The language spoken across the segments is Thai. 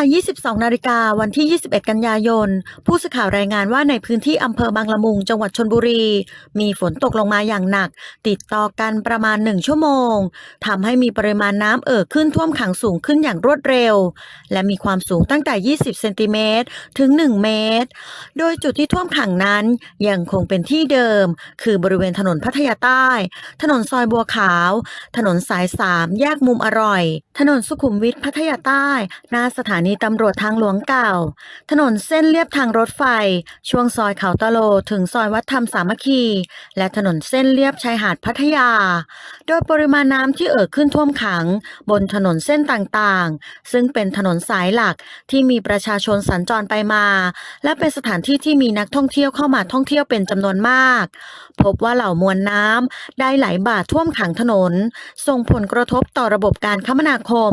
า 22 นาฬิกาวันที่ 21 กันยายน ผู้สื่อข่าวรายงานว่าในพื้นที่อำเภอบางละมุง จังหวัดชนบุรี มีฝนตกลงมาอย่างหนัก ติดต่อกันประมาณ 1 ชั่วโมง ทำให้มีปริมาณน้ำเอ่อขึ้นท่วมขังสูงขึ้นอย่างรวดเร็ว และมีความสูงตั้งแต่ 20 เซนติเมตรถึง 1 เมตร โดยจุดที่ท่วมขังนั้นยังคงเป็นที่เดิม คือบริเวณถนนพัทยาใต้ ถนนซอยบัวขาว ถนนสาย 3 แยกมุมอร่อย ถนนสุขุมวิทพัทยาใต้ หน้าสถานีตำรวจทางหลวงเก่า ถนนเส้นเลียบทางรถไฟ ช่วงซอยเขาตะโลถึงซอยวัดธรรมสามัคคี และถนนเส้นเลียบชายหาดพัทยา โดยปริมาณน้ำที่เอ่อขึ้นท่วมขัง บนถนนเส้นต่างๆ ซึ่งเป็นถนนสายหลักที่มีประชาชนสัญจรไปมา และเป็นสถานที่ที่มีนักท่องเที่ยวเข้ามาท่องเที่ยวเป็นจำนวนมาก พบว่าเหล่ามวลน้ำได้ไหลบ่าท่วมขังถนน ส่งผลกระทบต่อระบบการคมนาคม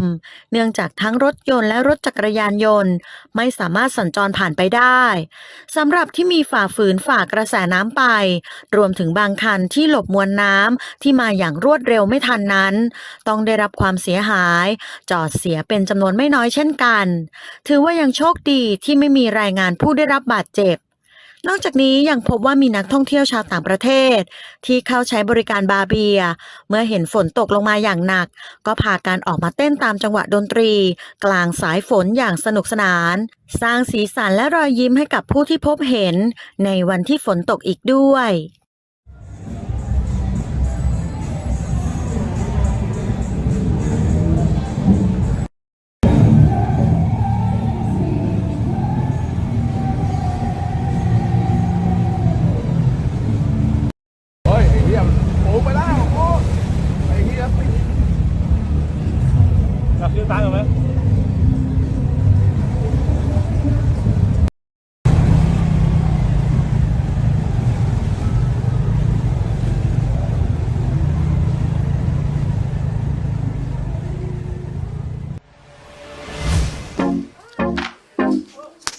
เนื่องจากทั้งรถยนต์และรถจักรยานยนต์ ไม่สามารถสัญจรผ่านไปได้สำหรับที่มีฝ่าฝืนฝ่ากระแสน้ำไป รวมถึงบางคันที่หลบมวลน้ำที่มาอย่างรวดเร็วไม่ทันนั้น ต้องได้รับความเสียหาย จอดเสียเป็นจำนวนไม่น้อยเช่นกัน ถือว่ายังโชคดีที่ไม่มีรายงานผู้ได้รับบาดเจ็บ นอกจากนี้ยังพบว่ามีนักท่องเที่ยวชาวต่างประเทศ ที่เข้าใช้บริการบาร์เบีย เมื่อเห็นฝนตกลงมาอย่างหนัก ก็พาการออกมาเต้นตามจังหวะดนตรี กลางสายฝนอย่างสนุกสนาน สร้างสีสันและรอยยิ้มให้กับผู้ที่พบเห็น ในวันที่ฝนตกอีกด้วยเฮ้ย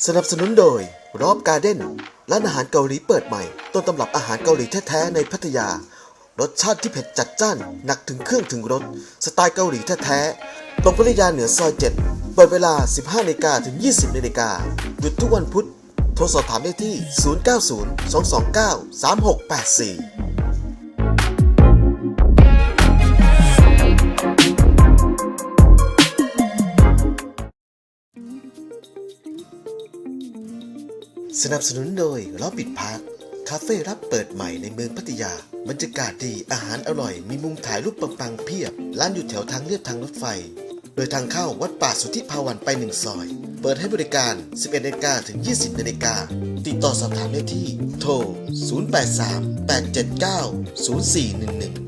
สนับสนุนโดยรอบการ์เด้นร้านอาหารเกาหลีเปิดใหม่ ต้นตำรับอาหารเกาหลีแท้ๆในพัทยา รสชาติที่เผ็ดจัดจ้าน หนักถึงเครื่องถึงรสสไตล์เกาหลีแท้ๆตรงพัทยาเหนือซอย 7 เปิดเวลา 15นาฬิกาถึง 20นาฬิกาหยุดทุกวันพุธ โทรสอบถามได้ที่ 090 229 3684 สนับสนุนโดยล้อปิดพาร์คคาเฟ่รับเปิดใหม่ในเมืองพัทยา บรรยากาศดีอาหารอร่อย มีมุมถ่ายรูปปังๆเพียบ ร้านอยู่แถวทางเลียบทางรถไฟ โดยทางเข้าวัดป่าสุทธิภาวันไปหนึ่งซอย เปิดให้บริการ 11นาฬิกาถึง 20นาฬิกาติดต่อสอบถามได้ที่ โทร 083 879 0411